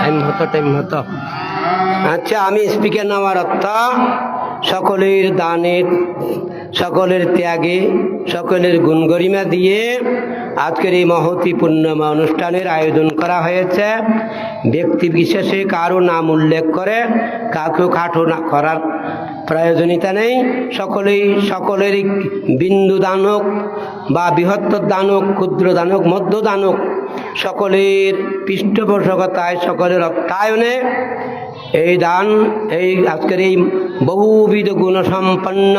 Time হতো time হতো। আচ্ছা আমি স্পিকার নেওয়ার অর্থ, সকলের দানের সকলের ত্যাগে, সকলের গুণগরিমা দিয়ে আজকের এই মহতি অনুষ্ঠানের আয়োজন করা হয়েছে। ব্যক্তি বিশেষে কারও নাম উল্লেখ করে কাউকে খাটো না করার প্রয়োজনীয়তা নেই। সকলেই, সকলেরই বিন্দু দানক বা বৃহত্তর দানক, ক্ষুদ্র দানক, মধ্য দানক সকলের পৃষ্ঠপোষকতায় সকলের অর্থায়নে এই দান এই আজকের এই বহুবিধ গুণসম্পন্ন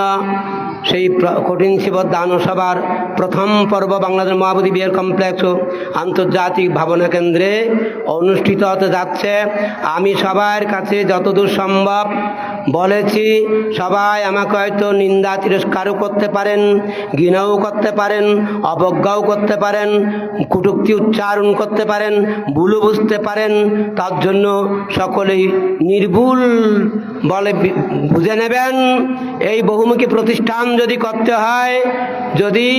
সেই কঠিন শিব দান সভার প্রথম পর্ব বাংলাদেশ মহাবতী বিহার কমপ্লেক্স আন্তর্জাতিক ভাবনা কেন্দ্রে অনুষ্ঠিত হতে যাচ্ছে। আমি সবার কাছে যতদূর সম্ভব বলেছি, সবাই আমাকে হয়তো নিন্দা, তিরস্কারও করতে পারেন, ঘৃণাও করতে পারেন, অবজ্ঞাও করতে পারেন, কুটুক্তি উচ্চারণ করতে পারেন, ভুলও বুঝতে পারেন, তার জন্য সকলেই নির্ভুল বলে বুঝে নেবেন। এই বহুমুখী প্রতিষ্ঠান যদি করতে হয়, যদি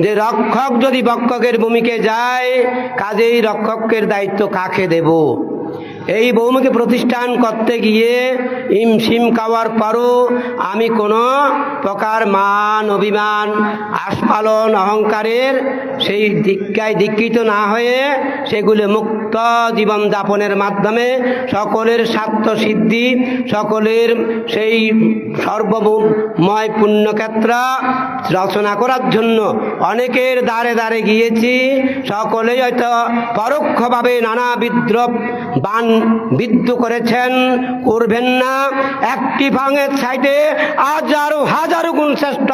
যে রক্ষক যদি বক্ষকের ভূমিকে যায়, কাজেই রক্ষকের দায়িত্ব কাকে দেব? এই বহুমুখী প্রতিষ্ঠান করতে গিয়ে ইম সিম খাওয়ার পরও আমি কোনো প্রকার মান, অভিমান, আস্ফালন, অহংকারের সেই দীক্ষায় দীক্ষিত না হয়ে সেগুলো মুক্ত জীবন যাপনের মাধ্যমে সকলের স্বার্থ সিদ্ধি, সকলের সেই সর্বময় পুণ্যক্ষেত্র রচনা করার জন্য অনেকের দ্বারে দ্বারে গিয়েছি। সকলেই হয়তো পরোক্ষভাবে নানা বিদ্রোপ বান বিদ্ধ করেছেন, করবেন না। একটি ভাঙের সাইডে হাজারো হাজারো গুণ শ্রেষ্ঠ।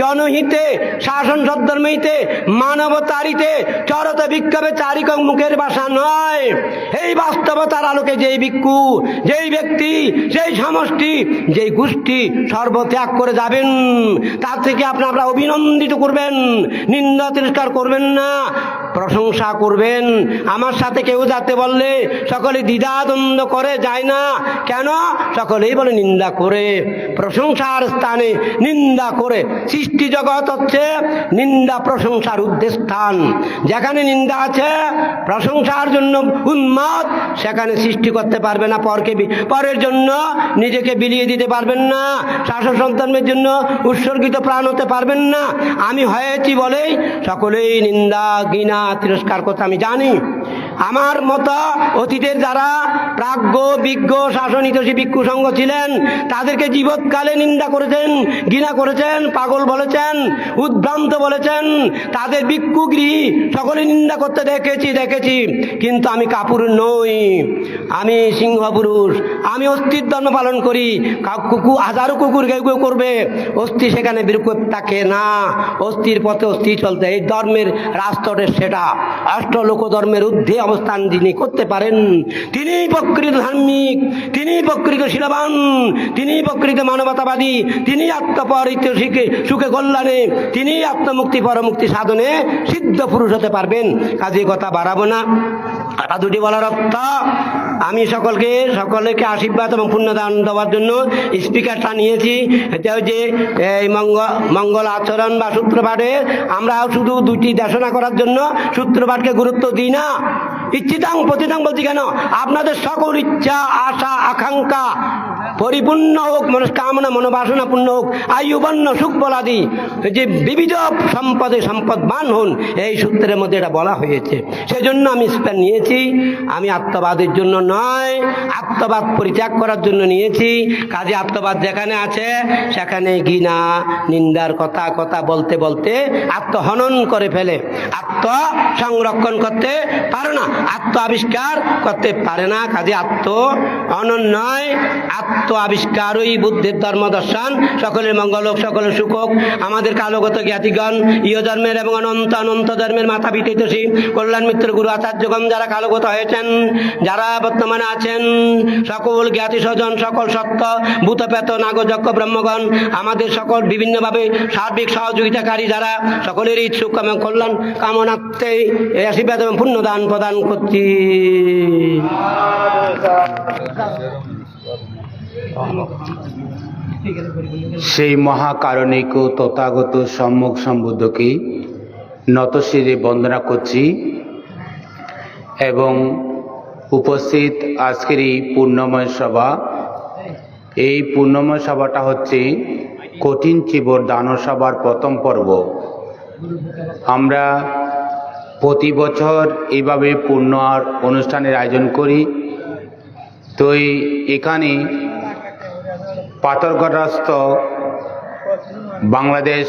জনহিতে, শাসন সদ্ধর্মিতে, মানবতারিতে, চরত বিক্ষোভে চারিক মুখের বাসা নয়। এই বাস্তবতার আলোকে যেই ভিক্ষু, যেই ব্যক্তি, যেই সমষ্টি, যেই গোষ্ঠী সর্বত্যাগ করে যাবেন, তার থেকে আপনারা অভিনন্দিত করবেন। নিন্দা তিরস্কার করবেন না। প্রশংসা করবেন। আমার সাথে কেউ যাতে বললে, সকলে দ্বিধাদ্বন্দ্ব করে যায় না। কেন? সকলেই বলে নিন্দা করে, প্রশংসার স্থানে নিন্দা করে। সৃষ্টি জগৎ হচ্ছে নিন্দা, প্রশংসার উদ্দেশ্য স্থান যেখানে নিন্দা আছে, প্রশংসার জন্য উন্মাদ, সেখানে সৃষ্টি করতে পারবে না পরকে পরের জন্য নিজেকে বিলিয়ে দিতে পারবেন না। শাসক সন্তানের জন্য উৎসর্গিত প্রাণ হতে পারবেন না। আমি হয়েছি বলেই সকলেই নিন্দা, ঘৃণা তিরস্কার কথা আমি জানি। আমার মতো অতীতের যারা প্রাজ্ঞ, বিজ্ঞ শাসনিতোষী ভিক্ষু সংঘ ছিলেন, তাদেরকে জীবৎকালে নিন্দা করেছেন, ঘৃণা করেছেন, পাগল বলেছেন, উদ্ভ্রান্ত বলেছেন। তাদের ভিক্ষুগৃহী সকলে নিন্দা করতে দেখেছি দেখেছি। কিন্তু আমি কাপুর নই। আমি সিংহ পুরুষ আমি অস্থির ধর্ম পালন করি। কুকুর হাজারো কুকুর কেউ কেউ করবে। অস্থি সেখানে বিরূপ থাকে না। অস্থির পথে অস্থি চলতে। এই ধর্মের রাষ্ট্রের সেটা। অষ্টলোক ধর্মের ঊর্ধ্বে অবস্থান যিনি করতে পারেন। তিনি প্রকৃত ধার্মিক, তিনি প্রকৃত শিলবান, তিনি প্রকৃত মানবতাবাদী, তিনি আত্মপরিত শিখে সুখে কল্যাণে, তিনি আত্মমুক্তি, পরমুক্তি সাধনে সিদ্ধ পুরুষ হতে পারবেন। কাজে কথা বাড়াবো না। কথা দুটি বলার অর্থ আমি সকলকে সকলকে আশীর্বাদ এবং পুণ্যদান দেওয়ার জন্য স্পিকারটা নিয়েছি। এটা হচ্ছে, এই মঙ্গল আচরণ বা সূত্রপাঠে আমরা শুধু দুটি দেশনা করার জন্য সূত্রপাঠকে গুরুত্ব দিই না। ইচ্ছিতাং প্রতিদাং বলছি কেন? আপনাদের সকল ইচ্ছা আশা আকাঙ্ক্ষা পরিপূর্ণ হোক মনস্কামনা মনোবাসনা পূর্ণ হোক আয়ুবন্য সুখ, বলাদি যে বিবিধ সম্পদে সম্পদবান হন, এই সূত্রের মধ্যে এটা বলা হয়েছে। সেজন্য আমি স্প্যান নিয়েছি। আমি আত্মবাদের জন্য নয়, আত্মবাদ পরিত্যাগ করার জন্য নিয়েছি। কাজে আত্মবাদ যেখানে আছে, সেখানে ঘৃণা, নিন্দার কথা কথা বলতে বলতে আত্মহনন করে ফেলে। আত্ম সংরক্ষণ করতে পারে না আত্ম আবিষ্কার করতে পারে না। কাজে আত্ম অনন নয়, আত্ম আবিষ্কারই বুদ্ধের ধর্ম দর্শন সকলের মঙ্গল হোক, সকলের সুখ হোক। আমাদের কালগত জ্ঞাতিগণ, ইহ ধর্মের এবং অনন্ত অনন্ত ধর্মের মাথা পিতাইতসী কল্যাণ মিত্র গুরু আচার্যগণ যারা কালগত হয়েছেন, যারা বর্তমানে আছেন, সকল জ্ঞাতি স্বজন, সকল সত্য ভূতপেত নাগযজ্ঞ ব্রহ্মগণ, আমাদের সকল বিভিন্নভাবে সার্বিক সহযোগিতাকারী যারা, সকলের ইচ্ছুক এবং কল্যাণ কামনার্থে এই আশীর্বাদ এবং পুণ্যদান প্রদান করছি। সেই মহাকারণিক তথাগত সম্মুখ সম্বুদ্ধকে নতশিরে বন্দনা করছি এবং উপস্থিত আজকের এই পূর্ণময় সভা। এই পূর্ণময় সভাটা হচ্ছে কঠিন চিবর দানব সভার প্রথম পর্ব। আমরা প্রতি বছর এইভাবে পূর্ণ আর অনুষ্ঠানের আয়োজন করি। তো এখানে পাথরগড়াস্থ বাংলাদেশ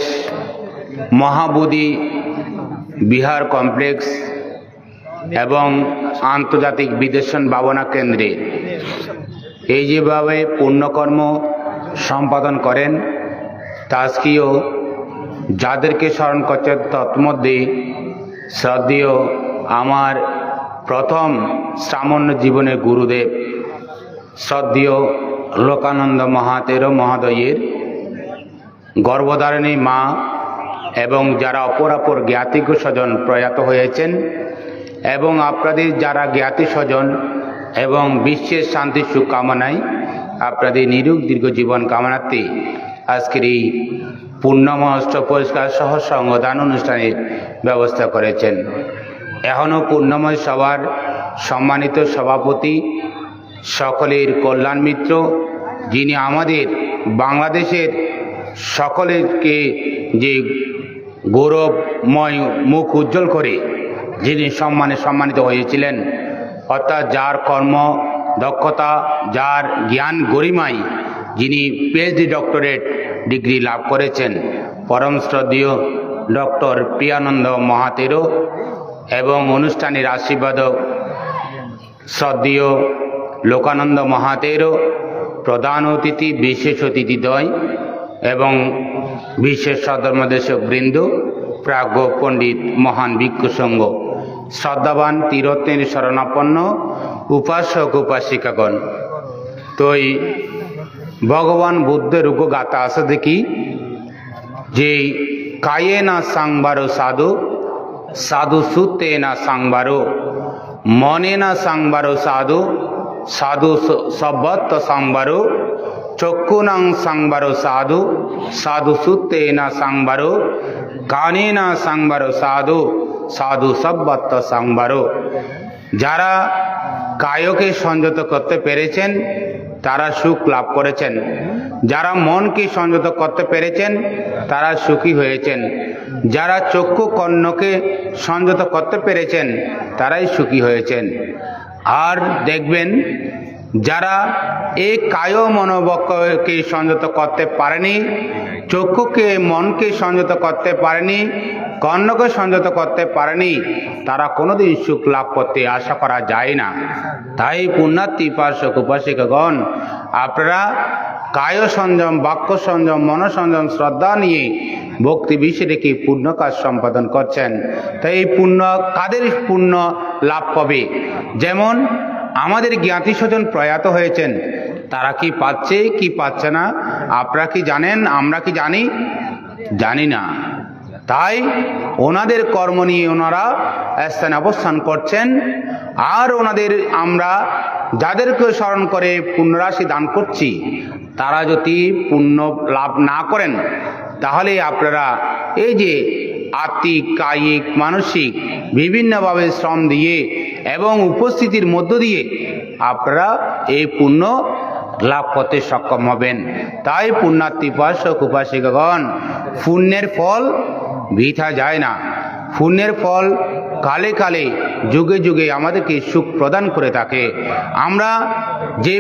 মহাবোধি বিহার কমপ্লেক্স এবং আন্তর্জাতিক বিদেশন ভাবনা কেন্দ্রে এই যেভাবে পুণ্যকর্ম সম্পাদন করেন, তাজকিও যাদেরকে স্মরণ করছেন তৎমধ্যে শ্রদ্ধেয় আমার প্রথম সামান্য জীবনের গুরুদেব, শ্রদ্ধেয় লোকানন্দ মহাতের মহোদয়ের গর্ভধারিণী মা এবং যারা অপর অপর জ্ঞাতিক স্বজন প্রয়াত হয়েছেন এবং আপনাদের যারা জ্ঞাতি স্বজন এবং বিশ্বের শান্তি সুখ কামনায় আপনাদের নিরুগ দীর্ঘ জীবন কামনাতে আজকের এই পূর্ণমহস্ত পরিষ্কার সহ সংগদান অনুষ্ঠানের ব্যবস্থা করেছেন। এখনও পূর্ণময় সভার সম্মানিত সভাপতি সকলের কল্যাণ মিত্র, যিনি আমাদের বাংলাদেশের সকলেরকে যে গৌরবময় মুখ উজ্জ্বল করে, যিনি সম্মানে সম্মানিত হয়েছিলেন, অর্থাৎ যার কর্ম দক্ষতা, যার জ্ঞান গরিমায় যিনি পিএইচডি ডক্টরেট ডিগ্রি লাভ করেছেন, পরম শ্রদ্ধেয় ডক্টর প্রিয়ানন্দ মহাতেরো এবং অনুষ্ঠানের আশীর্বাদক শ্রদ্ধেয় লোকানন্দ মহাতেরও প্রধান অতিথি, বিশেষ অতিথিদ্বয় এবং বিশেষ সদর্মদেশক বৃন্দ, প্রাজ্ঞ পণ্ডিত মহান ভিক্ষু শ্রদ্ধাবান তীরত্বের শরণাপন্ন উপাসক উপাসিকাগণ। তো এই ভগবান বুদ্ধের উগ গাথা আছে দেখি, যে কায়ে না সাংবারো সাধু সাধু সুতে না সাংবারো, মনে না সাংবারো সাধু সাধু সব্বত সাংবারো চক্ষুনাং সাংবারো সাধু সাধু সুতে না সাংবারো কানে না সাংবারো সাধু সাধু সব্বত সাংবারো যারা কায়কে সংযত করতে পেরেছেন, তারা সুখ লাভ করেছেন। যারা মনকে সংযত করতে পেরেছেন, তারা সুখী হয়েছেন। যারা চক্ষু কর্ণকে সংযত করতে পেরেছেন, তারাই সুখী হয়েছেন। আর দেখবেন যারা এই কায় মনোবক্ষকে সংযত করতে পারেনি চক্ষুকে মনকে সংযত করতে পারেনি কর্ণকে সংযত করতে পারেনি, তারা কোনোদিন সুখ লাভ করতে আশা করা যায় না। তাই পুণ্যার্থী উপাসক উপাসিকাগণ, আপনারা কায় সংযম, বাক্য সংযম মনসংযম শ্রদ্ধা নিয়ে ভক্তি বিষয় রেখে পূর্ণ কাজ সম্পাদন করছেন। তাই এই পুণ্য কাদের পুণ্য লাভ পাবে যেমন আমাদের জ্ঞাতি স্বজন প্রয়াত হয়েছেন, তারা কি পাচ্ছে কি পাচ্ছে না, আপনারা কি জানেন, আমরা কি জানি? জানি না। তাই ওনাদের কর্ম নিয়ে ওনারা স্থানে অবস্থান করছেন। আর ওনাদের আমরা যাদেরকে স্মরণ করে পুণ্যরাশি দান করছি, তারা যদি পুণ্য লাভ না করেন, তাহলে আপনারা এই যে আত্মিক, কায়িক, মানসিক বিভিন্নভাবে শ্রম দিয়ে এবং উপস্থিতির মধ্য দিয়ে আপনারা এই পুণ্য লাভ করতে সক্ষম হবেন। তাই পুণ্যার্থী উপাসক, উপাসিকাগণ, পুণ্যের ফল বৃথা যায় না। পুণ্যের ফল কালে কালে, যুগে যুগে আমাদেরকে সুখ প্রদান করে থাকে। আমরা যে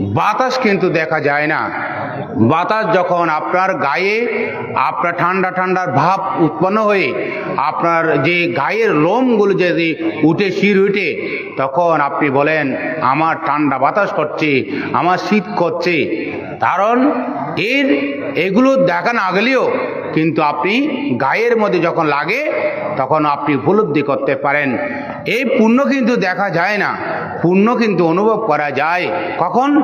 বাতাস কিন্তু দেখা যায় না। বাতাস যখন আপনার গায়ে, আপনার ঠান্ডা ঠান্ডার ভাব উৎপন্ন হয়ে, আপনার যে গায়ের লোমগুলো যদি উঠে, শির উঠে, তখন আপনি বলেন, আমার ঠান্ডা বাতাস করছে, আমার শীত করছে। কারণ এর, এগুলো দেখা না গেলেও কিন্তু আপনি গায়ের মধ্যে যখন লাগে, তখন আপনি উপলব্ধি করতে পারেন। এই পুণ্য কিন্তু দেখা যায় না। পুণ্য কিন্তু অনুভব করা যায়। কখন?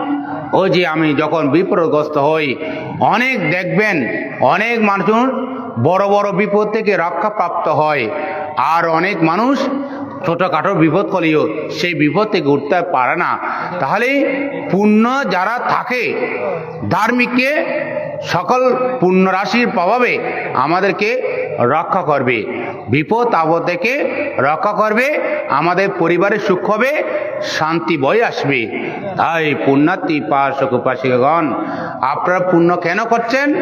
ও যে আমি যখন বিপদগ্রস্ত হই, অনেক দেখবেন, অনেক মানুষ বড় বড় বিপদ থেকে রক্ষাপ্রাপ্ত হয়। আর অনেক মানুষ ছোটোখাটো বিপদ করলেও সেই বিপদ থেকে উঠতে পারে না। তাহলে পুণ্য যারা থাকে, ধার্মিককে সকল পুণ্য রাশির প্রভাবে আমাদেরকে রক্ষা করবে। বিপদ আপদ থেকে রক্ষা করবে, আমাদের পরিবারের সুখ হবে, শান্তি বয়ে আসবে। তাই পুণ্যার্থী পাশক উপাসিকাগণ, আপনারা পুণ্য কেন করছেন?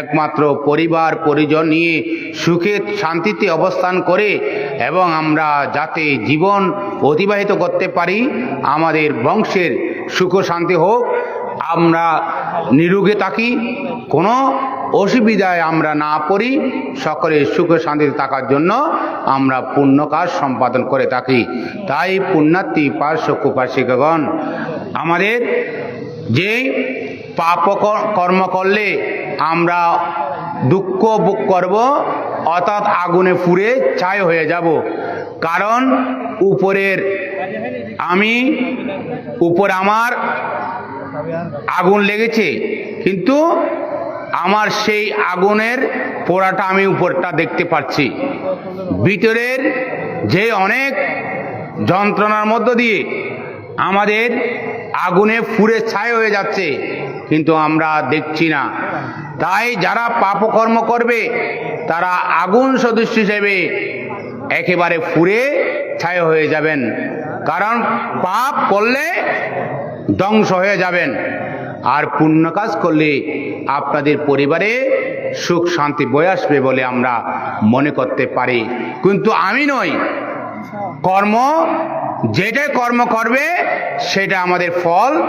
একমাত্র পরিবার, পরিজন নিয়ে সুখে, শান্তিতে অবস্থান করে এবং আমরা যাতে জীবন অতিবাহিত করতে পারি, আমাদের বংশের সুখ শান্তি হোক আমরা নিরোগে থাকি, কোনো অসুবিধায় আমরা না পড়ি সকলের সুখ শান্তিতে থাকার জন্য আমরা পুণ্য কাজ সম্পাদন করে থাকি। তাই পুণ্যার্থী পার্শ্ব উপাসিকাগণ, আমাদের যে পাপ কর্ম করলে আমরা দুঃখ বুক করব, অর্থাৎ আগুনে পুড়ে ছাই হয়ে যাব। কারণ উপরের আমি, উপর আমার আগুন লেগেছে। কিন্তু আমার সেই আগুনের পোড়াটা আমি উপরটা দেখতে পাচ্ছি। ভিতরের যে অনেক যন্ত্রণার মধ্য দিয়ে আমাদের আগুনে ফুরে ছাই হয়ে যাচ্ছে, কিন্তু আমরা দেখছি না। তাই যারা পাপকর্ম করবে, তারা আগুন সদস্য হিসেবে একেবারে ফুরে ছায় হয়ে যাবেন। কারণ পাপ করলে ধ্বংস হয়ে যাবেন। আর পুণ্য কাজ করলে আপনাদের পরিবারে সুখ, শান্তি বয়ে আসবে বলে আমরা মনে করতে পারি। কিন্তু আমি নই। কর্ম যেটা কর্ম করবে, সেটা আমাদের ফল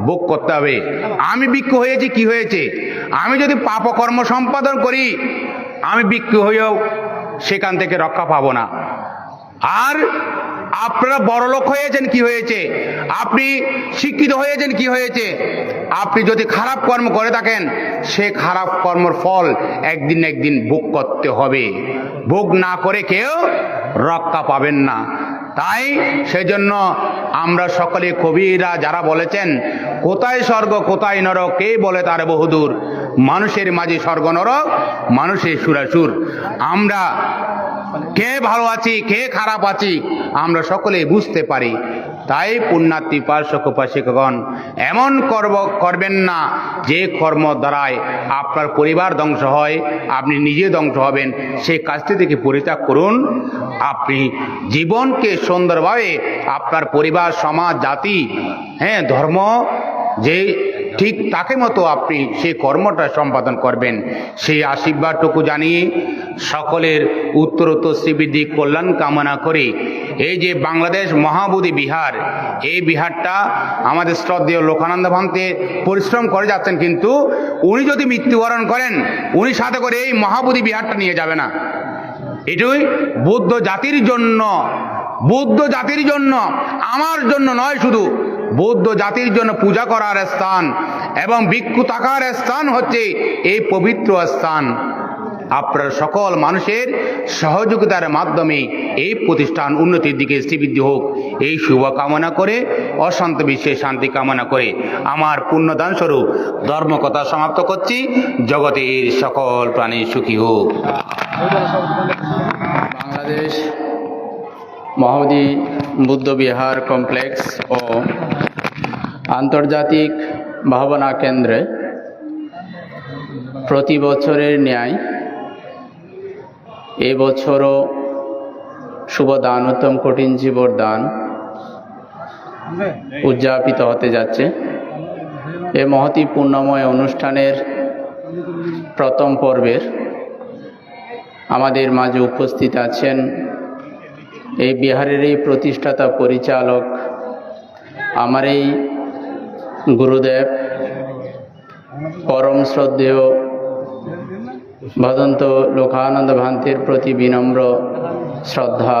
ভোগ করতে হবে। আমি বিক্ষ হয়েছি, কি হয়েছে? আমি যদি পাপকর্ম সম্পাদন করি, আমি বিক্ষ হয়েও সেখান থেকে রক্ষা পাবো না। আর আপনারা বড় লোক হয়েছেন কি হয়েছে? আপনি শিক্ষিত হয়েছেন কি হয়েছে? আপনি যদি খারাপ কর্ম করে থাকেন, সে খারাপ কর্মর ফল একদিন একদিন ভোগ করতে হবে। ভোগ না করে কেউ রক্ষা পাবেন না। তাই সেজন্য আমরা সকলে কবিরা যারা বলেছেন, কোথায় স্বর্গ, কোথায় নরক, কে বলে তার বহুদূর? মানুষের মাঝে স্বর্গ নরক মানুষের সুরাসুর আমরা কে ভালো আছি, কে খারাপ আছি, আমরা সকলে বুঝতে পারি। তাই পুণ্যার্থী পার্শ্বক উপাসিকগণ, এমন কর্ম করবেন না যে কর্ম দ্বারায় আপনার পরিবার ধ্বংস হয়, আপনি নিজে ধ্বংস হবেন। সেই কাজটি থেকে পরিত্যাগ করুন। আপনি জীবনকে সুন্দরভাবে আপনার পরিবার, সমাজ, জাতি হ্যাঁ ধর্ম যে ঠিক তাকে মতো আপনি সেই কর্মটা সম্পাদন করবেন, সেই আশীর্বাদটুকু জানিয়ে সকলের উত্তরোত্তর শ্রীবৃদ্ধি কল্যাণ কামনা করে এই যে বাংলাদেশ মহাবোধি বিহার, এই বিহারটা আমাদের শ্রদ্ধেয় লোকানন্দ ভান্তে পরিশ্রম করে যাচ্ছেন কিন্তু উনি যদি মৃত্যুবরণ করেন, উনি সাথে করে এই মহাবোধি বিহারটা নিয়ে যাবে না। এটুই বৌদ্ধ জাতির জন্য, বৌদ্ধ জাতির জন্য, আমার জন্য নয় শুধু বৌদ্ধ জাতির জন্য পূজা করার স্থান এবং ভিক্ষু থাকার স্থান হচ্ছে এই পবিত্র স্থান। আপনার সকল মানুষের সহযোগিতার মাধ্যমে এই প্রতিষ্ঠান উন্নতির দিকে শ্রীবৃদ্ধি হোক। এই শুভ কামনা করে, অশান্ত বিশ্বে শান্তি কামনা করে আমার পুণ্যদান স্বরূপ ধর্মকথা সমাপ্ত করছি। জগতের সকল প্রাণী সুখী হোক। বাংলাদেশ মহাবোধি বুদ্ধ বিহার কমপ্লেক্স ও আন্তর্জাতিক ভাবনা কেন্দ্রে প্রতি বছরের ন্যায় এবছরও শুভ দান, উত্তম কঠিন জীবর দান উদযাপিত হতে যাচ্ছে। এ মহতি পূর্ণময় অনুষ্ঠানের প্রথম পর্বের আমাদের মাঝে উপস্থিত আছেন এই বিহারের এই প্রতিষ্ঠাতা পরিচালক আমার এই গুরুদেব, পরম শ্রদ্ধেয় ভদন্ত লোকানন্দ ভান্তের প্রতি বিনম্র শ্রদ্ধা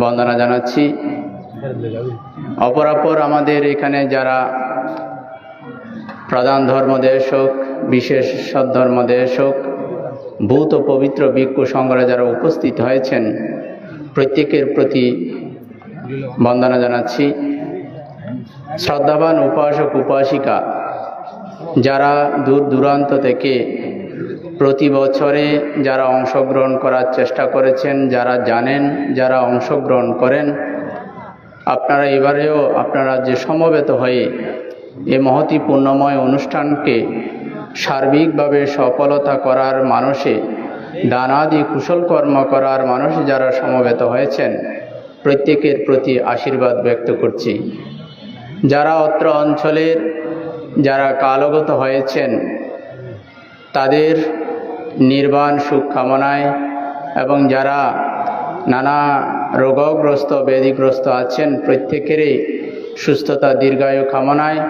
বন্দনা জানাচ্ছি। অপরাপর আমাদের এখানে যারা প্রধান ধর্মদেশক, বিশেষ সদ্ধর্মদেশক ভূত ও পবিত্র ভিক্ষু সংঘরা যারা উপস্থিত হয়েছেন প্রত্যেকের প্রতি বন্দনা জানাচ্ছি। শ্রদ্ধাবান উপাসক, উপাসিকা, যারা দূর দূরান্ত থেকে প্রতি বছরে যারা অংশগ্রহণ করার চেষ্টা করেছেন, যারা জানেন, যারা অংশগ্রহণ করেন, আপনারা এবারেও আপনারা যে সমবেত হয়ে এ মহতি পূর্ণময় অনুষ্ঠানকে সার্বিকভাবে সফলতা করার মানুষে দানাদি কুশল কর্ম করার মানুষ যারা সমবেত হয়েছেন, প্রত্যেকের প্রতি আশীর্বাদ ব্যক্ত করছি। যারা অত্র অঞ্চলের, যারা কালগত হয়েছেন, তাদের নির্বাণ সুখ কামনায় এবং যারা নানা রোগগ্রস্ত, ব্যাধিগ্রস্ত আছেন, প্রত্যেকেরই সুস্থতা দীর্ঘায়ু কামনায়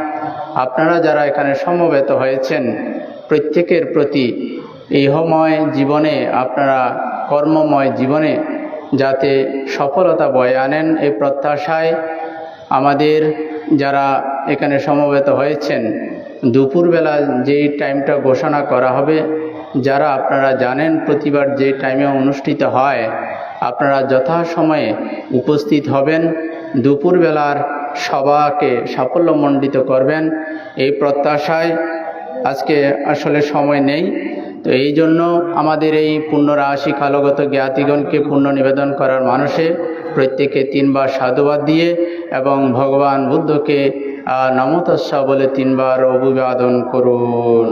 আপনারা যারা এখানে সমবেত হয়েছেন, প্রত্যেকের প্রতি ইহময় জীবনে, আপনারা কর্মময় জীবনে যাতে সফলতা বয়ে আনেন এই প্রত্যাশায় আমাদের যারা এখানে সমবেত হয়েছেন, দুপুরবেলা যেই টাইমটা ঘোষণা করা হবে, যারা আপনারা জানেন প্রতিবার যে টাইমে অনুষ্ঠিত হয়, আপনারা যথাসময়ে উপস্থিত হবেন, দুপুরবেলার সভাকে সাফল্যমণ্ডিত করবেন, এই প্রত্যাশায় আজকে আসলে সময় নেই। তো এই জন্য আমাদের এই পুণ্যরাশি কালগত জ্ঞাতিগণকে পুণ্য নিবেদন করার মানুষে প্রত্যেকে তিনবার সাধুবাদ দিয়ে এবং ভগবান বুদ্ধকে নমতস্যা বলে তিনবার অভিবাদন করুন।